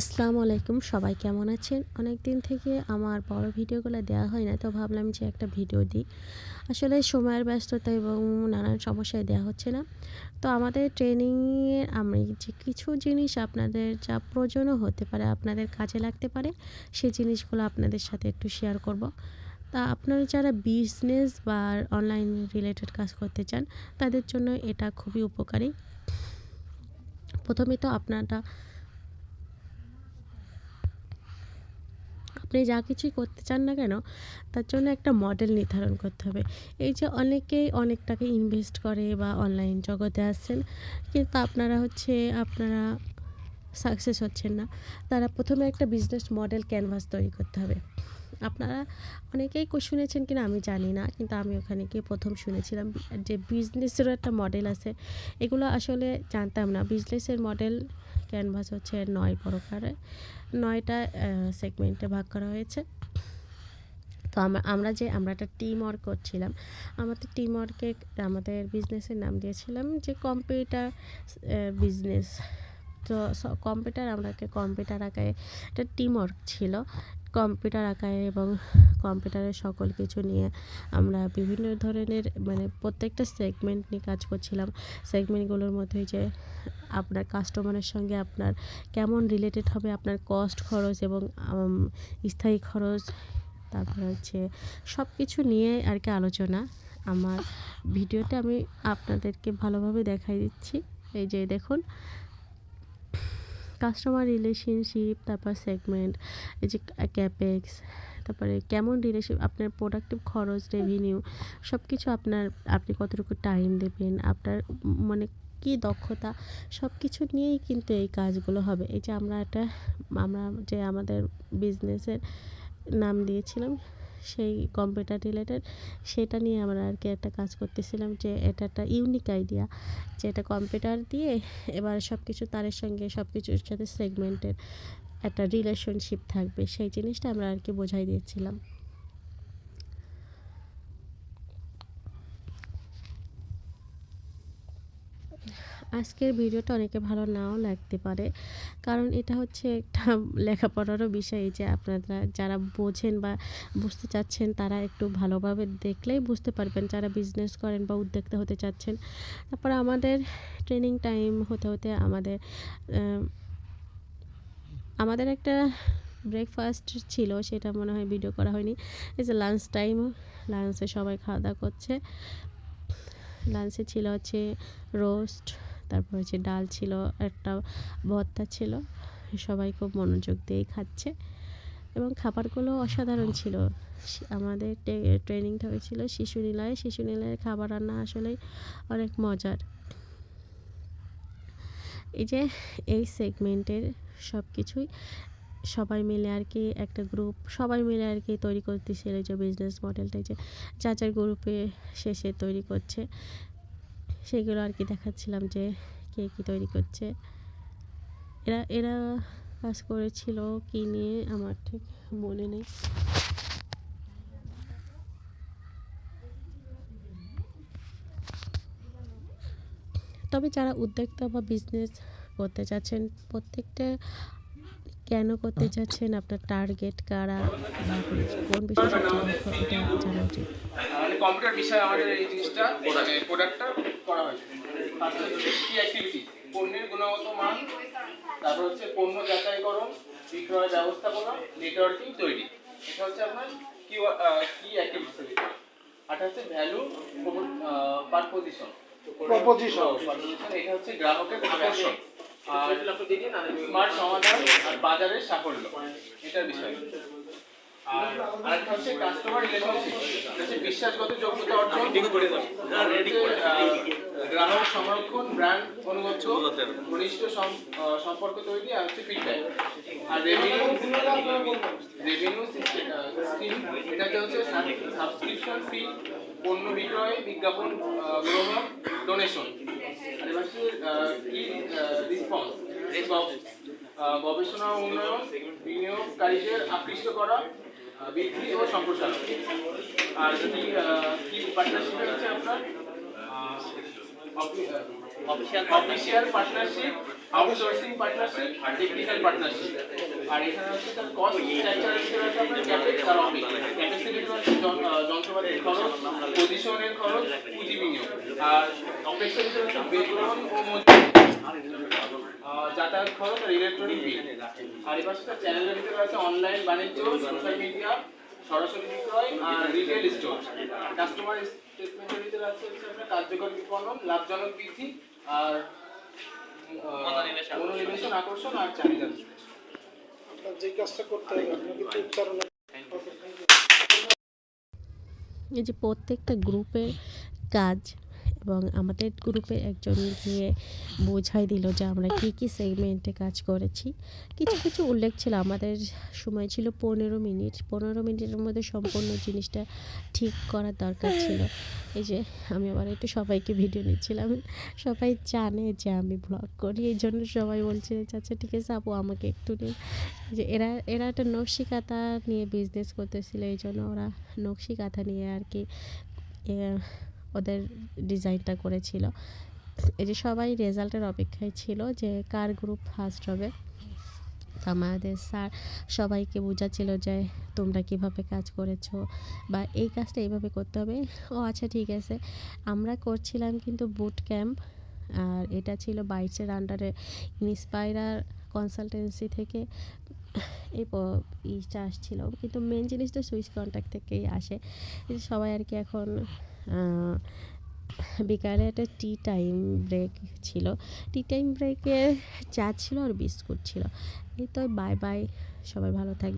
আসসালামু আলাইকুম, সবাই কেমন আছেন? অনেক দিন থেকে আমার বড় ভিডিওগুলো দেওয়া হয় না, তো ভাবলাম যে একটা ভিডিও দিই। আসলে সময়ের ব্যস্ততা এবং নানান সমস্যায় দেওয়া হচ্ছে না। তো আমাদের ট্রেনিংয়ে আমি যে কিছু জিনিস আপনাদের যা প্রয়োজনও হতে পারে, আপনাদের কাজে লাগতে পারে, সেই জিনিসগুলো আপনাদের সাথে একটু শেয়ার করব। তা আপনারা যারা বিজনেস বা অনলাইন রিলেটেড কাজ করতে চান, তাদের জন্য এটা খুবই উপকারী। প্রথমে তো আপনারা আপনি যা কিছুই করতে চান না কেন, তার জন্য একটা মডেল নির্ধারণ করতে হবে। এই যে অনেকেই অনেক টাকা ইনভেস্ট করে বা অনলাইন জগতে আসছেন, কিন্তু আপনারা হচ্ছে, আপনারা সাকসেস হচ্ছেন না। তারা প্রথমে একটা বিজনেস মডেল ক্যানভাস তৈরি করতে হবে। আপনারা অনেকেই শুনেছেন কিনা আমি জানি না, কিন্তু আমি ওখানে গিয়ে প্রথম শুনেছিলাম যে বিজনেসেরও একটা মডেল আছে। এগুলো আসলে জানতাম না। বিজনেসের মডেল ক্যানভাস হচ্ছে নয় প্রকারে নয়টা সেগমেন্টে ভাগ করা হয়েছে। তো আমরা যে, আমরা একটা টিম ওয়ার্ক করছিলাম, আমাদের টিম ওয়ার্কে আমাদের বিজনেসের নাম দিয়েছিলাম যে কম্পিউটার বিজনেস তো কম্পিউটার আমরা কম্পিউটার আঁকায় একটা টিম ওয়ার্ক ছিল। কম্পিউটার আঁকায় এবং কম্পিউটারের সকল কিছু নিয়ে আমরা বিভিন্ন ধরনের মানে প্রত্যেকটা সেগমেন্ট নিয়ে কাজ করছিলাম। সেগমেন্টগুলোর মধ্যে যে আপনার কাস্টমারের সঙ্গে আপনার কেমন রিলেটেড হবে, আপনার কস্ট খরচ এবং স্থায়ী খরচ, তারপর হচ্ছে সব কিছু নিয়ে আর কি আলোচনা। আমার ভিডিওটা আমি আপনাদেরকে ভালোভাবে দেখাই দিচ্ছি। এই যে দেখুন কাস্টমার রিলেশনশিপ তারপর সেগমেন্ট এই যে ক্যাপেক্স তারপরে কেমন রিলেশন আপনার প্রোডাক্টিভ খরচ রেভিনিউ সব কিছু আপনার, আপনি কতটুকু টাইম দেবেন, আপনার মানে কী দক্ষতা সব কিছু নিয়েই কিন্তু এই কাজগুলো হবে। এই যে আমরা একটা, আমরা যে আমাদের বিজনেসের নাম দিয়েছিলাম সেই কম্পিউটার রিলেটেড সেটা নিয়ে আমরা আর কি একটা কাজ করতেছিলাম যে এটা একটা ইউনিক আইডিয়া যে এটা কম্পিউটার দিয়ে এবার সব কিছু তারের সঙ্গে সব কিছুর সাথে সেগমেন্টের একটা রিলেশনশিপ থাকবে। সেই জিনিসটা আমরা আর কি বোঝাই দিয়েছিলাম। আজকের ভিডিওটা অনেকে ভালো নাও লাগতে পারে। কারণ এটা হচ্ছে একটা লেখাপড়ারও বিষয়। যে আপনারা যারা বোঝেন বা বুঝতে চাচ্ছেন, তারা একটু ভালোভাবে দেখলেই বুঝতে পারবেন। যারা বিজনেস করেন বা উদ্যোক্তা হতে চাচ্ছেন, তারপর আমাদের ট্রেনিং টাইম হতে হতে আমাদের আমাদের একটা ব্রেকফাস্ট ছিল, সেটা মনে হয় ভিডিও করা হয়নি। এই যে লাঞ্চ টাইম লাঞ্চে সবাই খাওয়া দাওয়া করছে লাঞ্চে ছিল হচ্ছে রোস্ট তারপর হচ্ছে ডাল ছিল, একটা ভর্তা ছিল, সবাই খুব মনোযোগ দিয়েই খাচ্ছে। এবং খাবারগুলো অসাধারণ ছিল। আমাদের ট্রেনিংটা হয়েছিল শিশু নিলয়ে। শিশু নিলয়ের খাবার রান্না আসলেই অনেক মজার। এই যে, এই সেগমেন্টের সব কিছুই সবাই মিলে আর কি একটা গ্রুপ সবাই মিলে আর কি তৈরি করতেছিল। যে বিজনেস মডেলটা যে চাচার গ্রুপে শেষে তৈরি করছে। সেগুলো আর কি দেখাচ্ছিলাম যে কে কী তৈরি করছে। এরা এরা কাজ করেছিল কি নিয়ে আমার ঠিক মনে নেই। তবে যারা উদ্যোক্তা বা বিজনেস করতে চাচ্ছেন প্রত্যেকটা কেন করতে চাচ্ছেন? আপনার টার্গেট কারা? কোন বিষয়ে এটা জানা উচিত। মানে কম্পিউটার বিষয়ে আমাদের এই জিনিসটা মানে প্রোডাক্টটা করা হয়েছে। কি অ্যাক্টিভিটি পণ্যের গুণগত মান তারপর হচ্ছে পণ্য যাচাইকরণ বিক্রয় ব্যবস্থাপনা নেটওয়ার্কিং তৈরি। এটা হচ্ছে আপনার কি কি অ্যাক্টিভিটি আর হচ্ছে ভ্যালু পার পজিশন প্রপোজিশন এটা হচ্ছে গ্রাহকের আকর্ষণ। আর স্মার্ট সমাধান আর বাজারের সাফল্য এটার বিষয়। আর আরেকটা হচ্ছে কাস্টমার রিলেশনশিপ হচ্ছে বিশ্বাসগত যোগ্যতা অর্জন গ্রাহক সংরক্ষণ ব্র্যান্ড অনুগত ঘনিষ্ঠ সম্পর্ক তৈরি আর হচ্ছে ফিডব্যাক আর রেভিনিউ রেভিনিউ স্কিম এটাতে হচ্ছে সাবস্ক্রিপশন ফি পণ্য বিক্রয় বিজ্ঞাপন গ্রহণ ডোনেশন আর এবার হচ্ছে কি রিসপন্স গবেষণা উন্নয়ন বিনিয়োগকারীদের আকৃষ্ট করা বৃদ্ধি ও সম্প্রসারণ। আর যদি কি পার্টনারশিপ হচ্ছে আপনার অফিসিয়াল পার্টনারশিপ আউটসোর্সিং পার্টনারশিপ আর টেকনিক্যাল পার্টনারশিপ আর এখানে হচ্ছে তার কস্ট স্ট্রাকচার হিসেবে আছে আপনার ক্যাপেক্স আর অফিস ক্যাপেক্সের হচ্ছে খরচ, পজিশনের খরচ, পুঁজি বিনিয়োগ। আর ভিতরে হচ্ছে বেতন ও যাতায়াত খরচ আর ইলেকট্রনিক বিল আর এবার সেটা চ্যানেলের ভিতরে আছে অনলাইন বাণিজ্য সোশ্যাল মিডিয়া সরাসরি বিক্রয় আর রিটেল স্টোর কাস্টমার স্টেটমেন্টের ভিতরে আছে হচ্ছে আপনার কার্যকর বিপণন, লাভজনক বৃদ্ধি আর মনোনিবেশন আকর্ষণ আর চাহিদা যে কাজটা করতে হবে কিন্তু উচ্চারণ এই যে প্রত্যেকটা গ্রুপের কাজ এবং আমাদের গ্রুপে একজন গিয়ে বোঝাই দিল যে আমরা কী কী সেগমেন্টে কাজ করেছি। কিছু কিছু উল্লেখ ছিল, আমাদের সময় ছিল পনেরো মিনিট। পনেরো মিনিটের মধ্যে সম্পূর্ণ জিনিসটা ঠিক করার দরকার ছিল। এই যে, আমি আবার একটু সবাইকে ভিডিও নিচ্ছিলাম। সবাই জানে যে আমি ব্লগ করি, এই জন্য সবাই বলছে আচ্ছা ঠিক আছে আপু, আমাকে একটু নিন যে, এরা এরা একটা নকশি কাঁথা নিয়ে বিজনেস করতেছিল, এই জন্য ওরা নকশি নিয়ে আর কি ওদের ডিজাইনটা করেছিল। এই যে সবাই রেজাল্টের অপেক্ষায় ছিল যে কার গ্রুপ ফার্স্ট হবে। আমাদের স্যার সবাইকে বোঝাচ্ছিল যে তোমরা কীভাবে কাজ করেছ বা এই কাজটা এইভাবে করতে হবে। ও আচ্ছা ঠিক আছে। আমরা করছিলাম কিন্তু বুট ক্যাম্প আর এটা ছিল বাইটসের আন্ডারে ইন্সপায়ার কনসালটেন্সি থেকে এই ইচ্ছা আসছিল কিন্তু মেন জিনিসটা সুইচ কন্ট্যাক্ট থেকেই আসে। সবাই আর কি এখন বিকালে একটা টি টাইম ব্রেক ছিল। টি টাইম ব্রেকে চা ছিল আর বিস্কুট ছিল। এই তো বাই বাই সবাই ভালো থাকবে